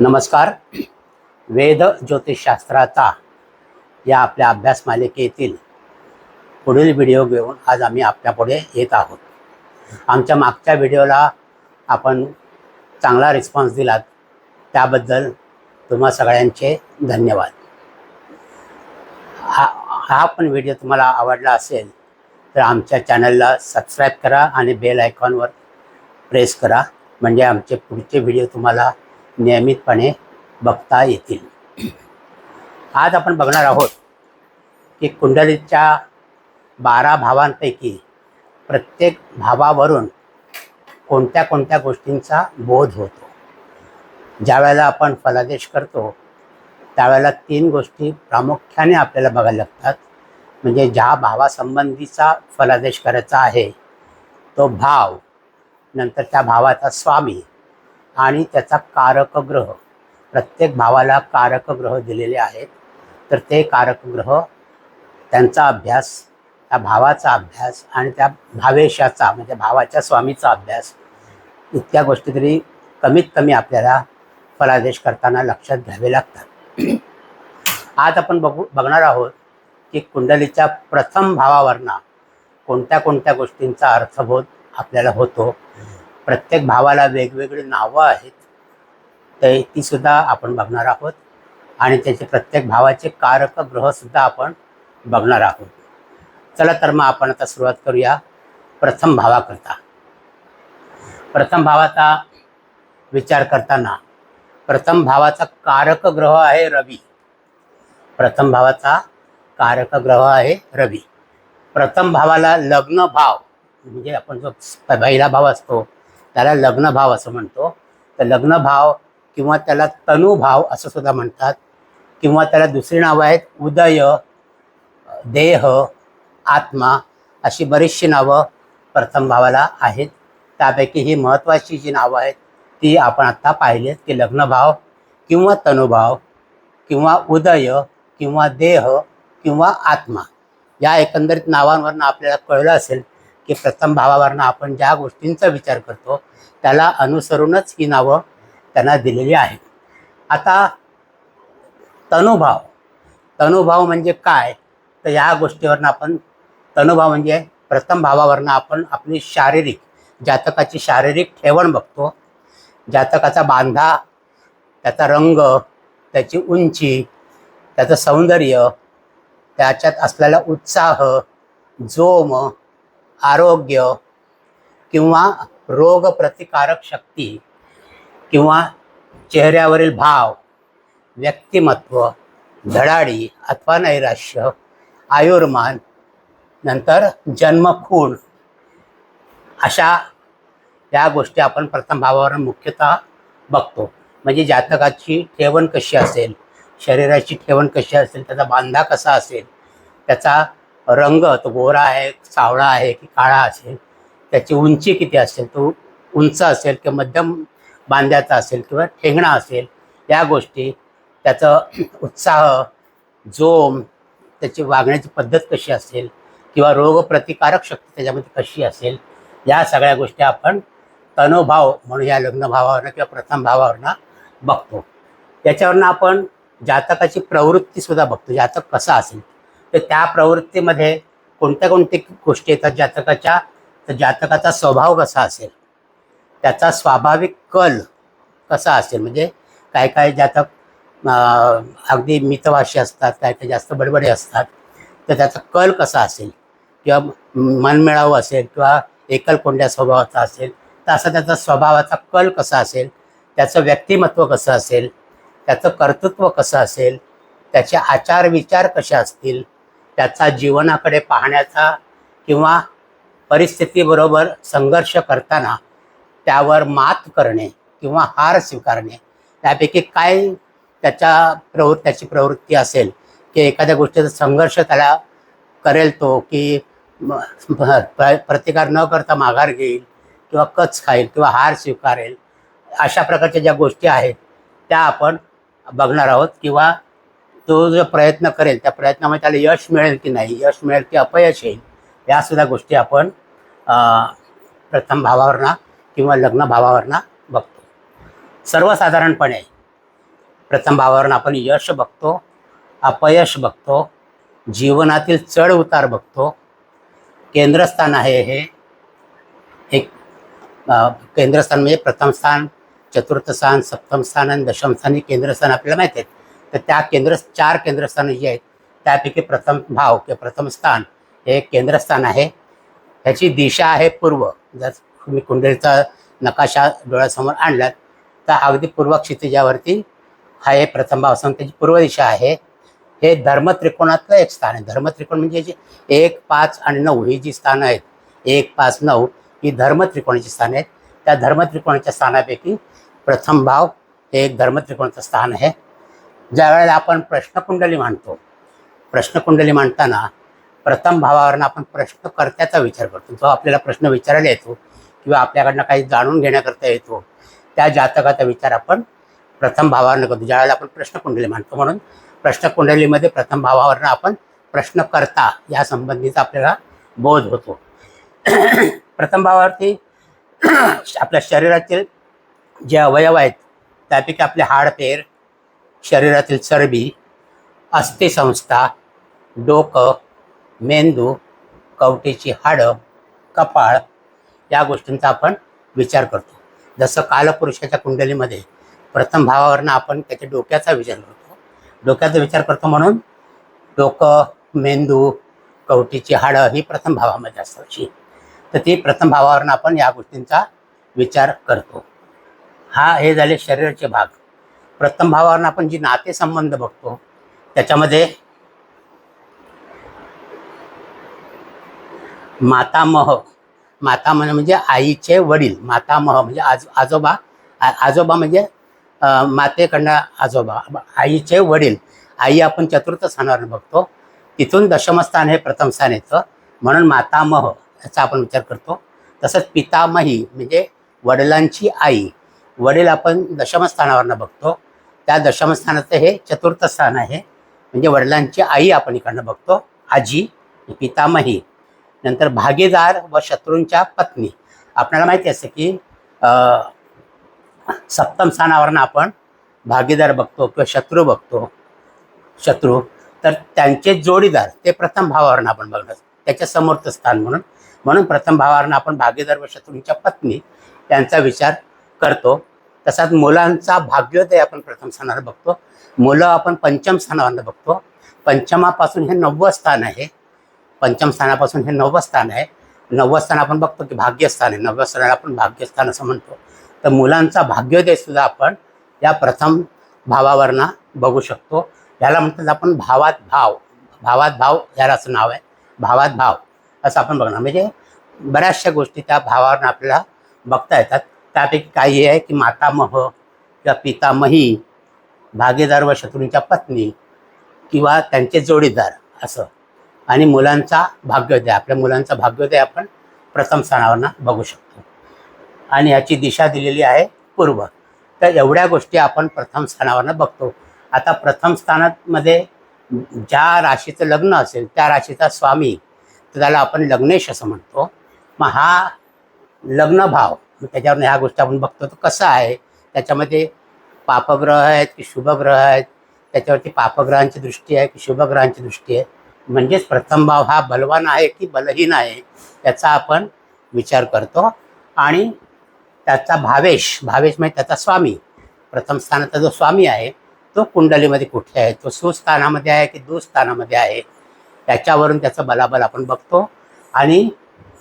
नमस्कार. वेद ज्योतिषशास्त्राचा या आपल्या अभ्यास मालिकेतील पुढील व्हिडिओ घेऊन आज आम्ही आपल्यापुढे येत आहोत. आमच्या मागच्या व्हिडिओला आपण चांगला रिस्पॉन्स दिलात. त्याबद्दल तुम्हा सगळ्यांचे धन्यवाद. हा हा पण व्हिडिओ तुम्हाला आवडला असेल तर आमच्या चॅनलला सबस्क्राईब करा आणि बेल आयकॉनवर प्रेस करा. म्हणजे आमचे पुढचे व्हिडिओ तुम्हाला नियमितपणे बघता येतील. आज आपण बघणार आहोत की कुंडलीच्या बारा भावांपैकी प्रत्येक भावावरून कोणत्या कोणत्या गोष्टींचा बोध होतो. ज्यावेळेला आपण फलादेश करतो त्यावेळेला तीन गोष्टी प्रामुख्याने आपल्याला बघायला लागतात. म्हणजे ज्या भावासंबंधीचा फलादेश करायचा आहे तो भाव नंतर त्या भावाचा स्वामी आणि त्याचा कारक ग्रह प्रत्येक भावाला कारक ग्रह दिलेले आहेत. तर ते कारक ग्रह त्यांचा अभ्यास त्या भावाचा अभ्यास आणि त्या भावेशाचा म्हणजे भावाच्या स्वामीचा अभ्यास इतक्या गोष्टी तरी कमीत कमी आपल्याला फलादेश करताना लक्षात घ्यावे लागतात. आज आपण बघू बघणार आहोत की कुंडलीच्या प्रथम भावावरनं कोणत्या कोणत्या गोष्टींचा अर्थबोध आपल्याला होतो. प्रत्येक भावाला वेगवेगळी नावं आहेत ते तीसुद्धा आपण बघणार आहोत. आणि त्याचे प्रत्येक भावाचे कारक ग्रहसुद्धा आपण बघणार आहोत. चला तर मग आपण आता सुरुवात करूया. प्रथम भावाकरता. प्रथम भावाचा विचार करताना प्रथम भावाचा कारक ग्रह आहे रवी. प्रथम भावाचा कारक ग्रह आहे रवी. प्रथम भावाला लग्न भाव म्हणजे आपण जो पहिला भाव असतो त्याला लग्नभाव असं म्हणतो. तर लग्नभाव किंवा त्याला तनुभाव असं सुद्धा म्हणतात. किंवा त्याला दुसरी नावं आहेत उदय देह आत्मा अशी बरीचशी नावं प्रथम भावाला आहेत. त्यापैकी ही महत्त्वाची जी नावं आहेत ती आपण आत्ता पाहिलीत की लग्नभाव किंवा तनुभाव किंवा उदय किंवा देह किंवा आत्मा. या एकंदरीत नावांवरनं आपल्याला कळलं असेल की प्रथम भावावरनं आपण ज्या गोष्टींचा विचार करतो त्याला अनुसरूनच ही नावं त्यांना दिलेली आहेत. आता तनुभाव. तनुभाव म्हणजे काय? तर या गोष्टीवरनं आपण तनुभाव म्हणजे प्रथम भावावरनं आपण आपली शारीरिक जातकाची शारीरिक ठेवण बघतो. जातकाचा बांधा त्याचा रंग त्याची उंची त्याचं सौंदर्य त्याच्यात असलेला उत्साह जोम आरोग्य किंवा रोगप्रतिकारक शक्ती किंवा चेहऱ्यावरील भाव व्यक्तिमत्व धडाडी अथवा नैराश्य आयुर्मान नंतर जन्मखूण अशा या गोष्टी आपण प्रथम भावावर मुख्यतः बघतो. म्हणजे जातकाची ठेवण कशी असेल शरीराची ठेवण कशी असेल त्याचा बांधा कसा असेल त्याचा रंग तो गोरा आहे सावळा आहे की काळा असेल त्याची उंची किती असेल तो उंच असेल किंवा मध्यम बांध्याचा असेल किंवा ठेंगणा असेल या गोष्टी त्याचं उत्साह जोम त्याची वागण्याची पद्धत कशी असेल किंवा रोगप्रतिकारक शक्ती त्याच्यामध्ये कशी असेल या सगळ्या गोष्टी आपण तनुभाव म्हणून या लग्नभावावरनं किंवा प्रथम भावावरनं बघतो. याच्यावरनं आपण जातकाची प्रवृत्तीसुद्धा बघतो जातक कसा असेल. तर त्या प्रवृत्तीमध्ये कोणत्या कोणत्या गोष्टी येतात? जातकाच्या तर जातकाचा स्वभाव कसा असेल? त्याचा स्वाभाविक कल कसा असेल? म्हणजे काय काय जातक अगदी मितभाषी असतात काय काय जास्त बडबडे असतात. तर त्याचा कल कसा असेल? किंवा मनमिळावू असेल किंवा एकलकोंड्या स्वभावाचा असेल तर असा त्याचा स्वभावाचा कल कसा असेल? त्याचं व्यक्तिमत्व कसं असेल? त्याचं कर्तृत्व कसं असेल? त्याचे आचार विचार कसे असतील? त्याचा जीवनाकडे पाहण्याचा किंवा परिस्थितीबरोबर संघर्ष करताना त्यावर मात करणे किंवा हार स्वीकारणे त्यापैकी काय त्याच्या प्रवृ त्याची प्रवृत्ती असेल की एखाद्या गोष्टीचा संघर्ष त्याला करेल तो की प्रतिकार न करता माघार घेईल किंवा कच खाईल किंवा हार स्वीकारेल अशा प्रकारच्या ज्या गोष्टी आहेत त्या आपण बघणार आहोत किंवा तो जो प्रयत्न करेल त्या प्रयत्नामध्ये त्याला यश मिळेल की नाही यश मिळेल की अपयश येईल या सुद्धा गोष्टी आपण प्रथम भावावरना किंवा लग्न भावावरनं बघतो. सर्वसाधारणपणे प्रथम भावावरून आपण यश बघतो अपयश बघतो जीवनातील चढ उतार बघतो. केंद्रस्थान आहे हे एक केंद्रस्थान म्हणजे प्रथम स्थान चतुर्थ स्थान सप्तम स्थान आणि दशम स्थान हे केंद्रस्थान आपल्याला माहिती आहेत. तर त्या केंद्र चार केंद्रस्थानं जी आहेत त्यापैकी प्रथम भाव किंवा प्रथम स्थान हे एक केंद्रस्थान आहे. ह्याची दिशा आहे पूर्व. जर तुम्ही कुंडलीचा नकाशा डोळ्यासमोर आणलात तर अगदी पूर्व क्षितिजावरती हा हे प्रथम भाव असून त्याची पूर्व दिशा आहे. हे धर्मत्रिकोणातलं एक स्थान आहे. धर्मत्रिकोण म्हणजे जे एक पाच आणि नऊ ही जी स्थानं आहेत एक पाच नऊ ही धर्मत्रिकोणाची स्थानं आहेत. त्या धर्मत्रिकोणाच्या स्थानापैकी प्रथम भाव हे एक धर्मत्रिकोणाचं स्थान आहे. ज्या वेळेला आपण प्रश्नकुंडली मांडतो प्रश्नकुंडली मांडताना प्रथम भावावरनं आपण प्रश्नकर्त्याचा विचार करतो. जो आपल्याला प्रश्न विचारायला येतो किंवा आपल्याकडनं काही जाणून घेण्याकरता येतो त्या जातकाचा विचार आपण प्रथम भावावरनं करतो. ज्यावेळेला आपण प्रश्नकुंडली मांडतो म्हणून प्रश्नकुंडलीमध्ये प्रथम भावावरनं आपण प्रश्नकर्ता या संबंधीचा आपल्याला बोध होतो. प्रथम भावावरती आपल्या शरीरातील जे अवयव आहेत त्यापैकी आपले हाडपेर शरीरातील चरबी अस्थिसंस्था डोकं मेंदू कवटीची हाडं कपाळ या गोष्टींचा आपण विचार करतो. जसं कालपुरुषाच्या कुंडलीमध्ये प्रथम भावावरनं आपण त्याच्या डोक्याचा विचार करतो. डोक्याचा विचार करतो म्हणून डोकं मेंदू कवटीची हाडं ही प्रथम भावामध्ये असतात. अशी. तर ती प्रथम भावावरनं आपण या गोष्टींचा विचार करतो. हा हे झाले शरीराचे भाग. प्रथम भावावरनं आपण जी नातेसंबंध बघतो त्याच्यामध्ये मातामह मातामह म्हणजे आईचे वडील मातामह म्हणजे आज आजोबा आजोबा म्हणजे मातेकडनं आजोबा आईचे वडील आई आपण चतुर्थ स्थानावर बघतो तिथून दशमस्थान हे प्रथम स्थान येतं म्हणून मातामह याचा आपण विचार करतो. तसंच पितामही म्हणजे वडिलांची आई वडील आपण दशमस्थानावरनं बघतो त्या दशमस्थानाचं हे चतुर्थ स्थान आहे. म्हणजे वडिलांची आई आपण इकडनं बघतो आजी पितामही नंतर भागीदार व शत्रूंच्या पत्नी. आपल्याला माहिती असं की सप्तम स्थानावरनं आपण भागीदार बघतो किंवा शत्रू बघतो शत्रू तर त्यांचे जोडीदार ते प्रथम भावावरनं आपण बघणार. त्याच्या समोरचं स्थान म्हणून. म्हणून प्रथम भावावरनं आपण भागीदार व शत्रूंच्या पत्नी त्यांचा विचार करतो. तसाच मुलांचा भाग्योदय आपण प्रथम स्थानावर बघतो. मुलं आपण पंचम स्थानावर बघतो. पंचमापासून हे नववं स्थान आहे. पंचम स्थानापासून हे नववं स्थान आहे. नववं स्थान आपण बघतो की भाग्यस्थान आहे. नवव्या स्थानाला आपण भाग्यस्थान असं म्हणतो. तर मुलांचा भाग्योदय सुद्धा आपण या प्रथम भावावरनं बघू शकतो. याला म्हणतात आपण भावात भाव. भावात भाव याला असं नाव आहे. भावात भाव असं आपण बघणार. म्हणजे बऱ्याचशा गोष्टी त्या भावावरनं आपल्याला बघता येतात. त्यापैकी काही आहे की मातामह किंवा पितामही भागीदार व शत्रूंच्या पत्नी किंवा त्यांचे जोडीदार असं. आणि मुलांचा भाग्योदय आपल्या मुलांचा भाग्योदय आपण प्रथम स्थानावरनं बघू शकतो. आणि याची दिशा दिलेली आहे पूर्व. तर एवढ्या गोष्टी आपण प्रथम स्थानावरनं बघतो. आता प्रथम स्थानामध्ये ज्या राशीचं लग्न असेल त्या राशीचा स्वामी तर त्याला आपण लग्नेश असं म्हणतो. मग हा लग्नभाव त्याच्यावर ह्या गोष्टी आपण बघतो. तर कसं आहे? त्याच्यामध्ये पापग्रह आहेत की शुभग्रह आहेत? त्याच्यावरती पापग्रहांची दृष्टी आहे की शुभग्रहांची दृष्टी आहे? म्हणजेच प्रथम भाव हा बलवान आहे की बलहीन आहे? याचा आपण विचार करतो. आणि त्याचा भावेश भावेश म्हणजे त्याचा स्वामी. प्रथम स्थानाचा जो स्वामी आहे तो कुंडलीमध्ये कुठे आहे? तो सुस्थानामध्ये आहे की दुस्थानामध्ये आहे? त्याच्यावरून त्याचं बलाबल आपण बघतो. आणि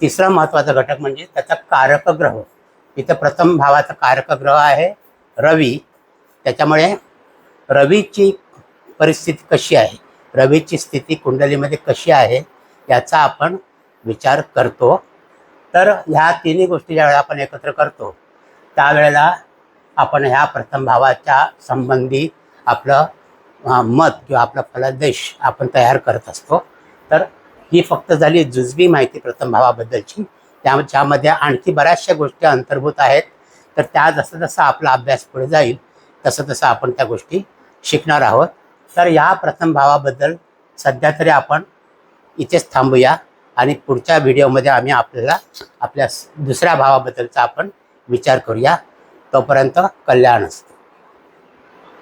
तिसरा महत्त्वाचा घटक म्हणजे त्याचा कारक ग्रह इथं प्रथम भावाचा कारक ग्रह आहे रवी. त्याच्यामुळे रवीची परिस्थिती कशी आहे? रवीची स्थिती कुंडलीमध्ये कशी आहे? याचा आपण विचार करतो. तर ह्या तिन्ही गोष्टी ज्यावेळेला आपण एकत्र करतो त्यावेळेला आपण ह्या प्रथम भावाच्या संबंधी आपलं मत किंवा आपला फलादेश आपण तयार करत असतो. तर ही फक्त झाली जुजबी माहिती प्रथम भावाबद्दलची. त्या ज्यामध्ये आणखी बऱ्याचशा गोष्टी अंतर्भूत आहेत. तर त्या जसं जसं आपला अभ्यास पुढे जाईल तसं तसं आपण त्या गोष्टी शिकणार आहोत. तर या प्रथम भावाबद्दल सध्या तरी आपण इथेच थांबूया आणि पुढच्या व्हिडिओमध्ये आम्ही आपल्याला आपल्या दुसऱ्या भावाबद्दलचा आपण विचार करूया. तोपर्यंत कल्याणच.